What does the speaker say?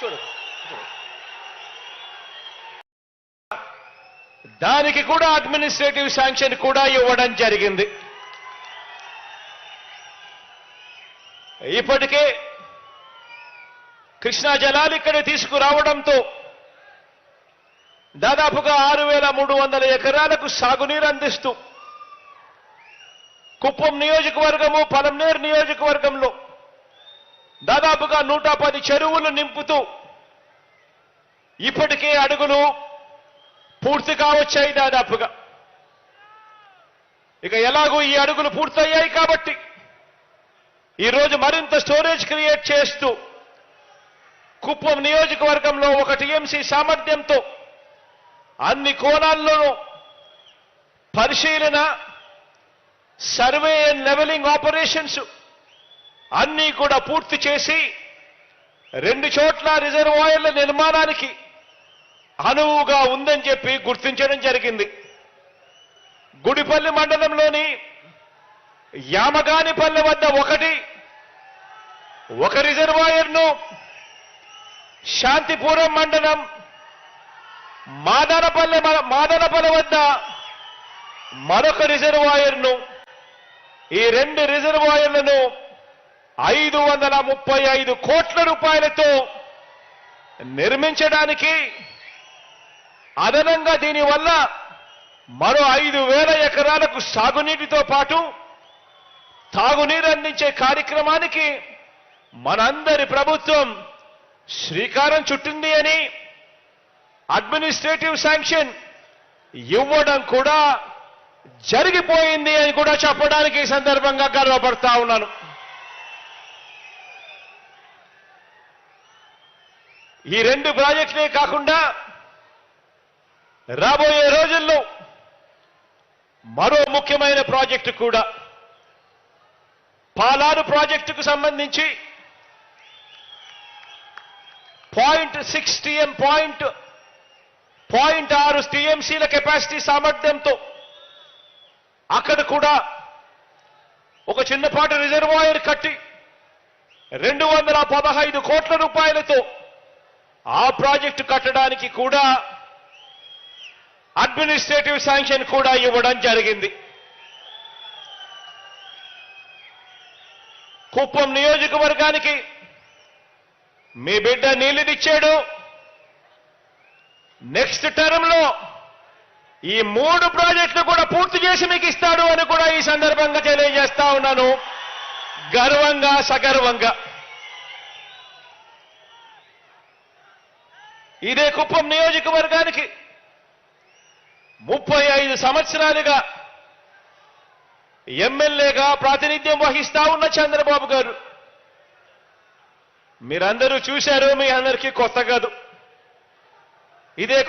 చూడు దానికి కూడా అడ్మినిస్ట్రేటివ్ శాంక్షన్ కూడా ఇవ్వడం జరిగింది. ఇప్పటికే కృష్ణా జలాలు ఇక్కడ తీసుకురావడంతో దాదాపుగా ఆరు వేల మూడు వందల ఎకరాలకు సాగునీరు అందిస్తూ కుప్పం నియోజకవర్గము పలంనేరు నియోజకవర్గంలో దాదాపుగా నూట పది చెరువులు నింపుతూ ఇప్పటికే అడుగులు పూర్తిగా వచ్చాయి దాదాపుగా. ఇక ఎలాగూ ఈ అడుగులు పూర్తయ్యాయి కాబట్టి ఈరోజు మరింత స్టోరేజ్ క్రియేట్ చేస్తూ కుప్పం నియోజకవర్గంలో ఒక టీఎంసీ సామర్థ్యంతో అన్ని కోణాల్లోనూ పరిశీలన సర్వే అండ్ లెవెలింగ్ ఆపరేషన్స్ అన్నీ కూడా పూర్తి చేసి రెండు చోట్ల రిజర్వాయర్ల నిర్మాణానికి అనువుగా ఉందని చెప్పి గుర్తించడం జరిగింది. గుడిపల్లి మండలంలోని యామగానిపల్లె వద్ద ఒకటి ఒక రిజర్వాయర్ను శాంతిపురం మండలం మాదనపల్లె మాదనపల్లె వద్ద మరొక రిజర్వాయర్ను ఈ రెండు రిజర్వాయర్లను ఐదు వందల ముప్పై ఐదు కోట్ల రూపాయలతో నిర్మించడానికి అదనంగా దీనివల్ల మరో ఐదు వేల ఎకరాలకు సాగునీటితో పాటు తాగునీరు అందించే కార్యక్రమానికి మనందరి ప్రభుత్వం శ్రీకారం చుట్టింది అని అడ్మినిస్ట్రేటివ్ శాంక్షన్ ఇవ్వడం కూడా జరిగిపోయింది అని కూడా చెప్పడానికి ఈ సందర్భంగా గర్వపడతా ఉన్నాను. ఈ రెండు ప్రాజెక్టులే కాకుండా రాబోయే రోజుల్లో మరో ముఖ్యమైన ప్రాజెక్టు కూడా. పాలారు ప్రాజెక్టుకు సంబంధించి point six TM point point ఆరు టీఎంసీల కెపాసిటీ సామర్థ్యంతో అక్కడ కూడా ఒక చిన్నపాటి రిజర్వాయర్ కట్టి రెండు వందల పదహైదు కోట్ల రూపాయలతో ఆ ప్రాజెక్టు కట్టడానికి కూడా అడ్మినిస్ట్రేటివ్ శాంక్షన్ కూడా ఇవ్వడం జరిగింది. కుప్పం నియోజకవర్గానికి మీ బిడ్డ నీళ్ళనిచ్చాడు. నెక్స్ట్ టర్మ్లో ఈ మూడు ప్రాజెక్టులు కూడా పూర్తి చేసి మీకు ఇస్తాడు అని కూడా ఈ సందర్భంగా తెలియజేస్తా ఉన్నాను. గర్వంగా సగర్వంగా. ఇదే కుప్పం నియోజకవర్గానికి ముప్పై ఐదు సంవత్సరాలుగా ఎమ్మెల్యేగా ప్రాతినిధ్యం వహిస్తా ఉన్న చంద్రబాబు గారు. మీరందరూ చూశారు మీ అందరికీ కొత్త కాదు. ఇదే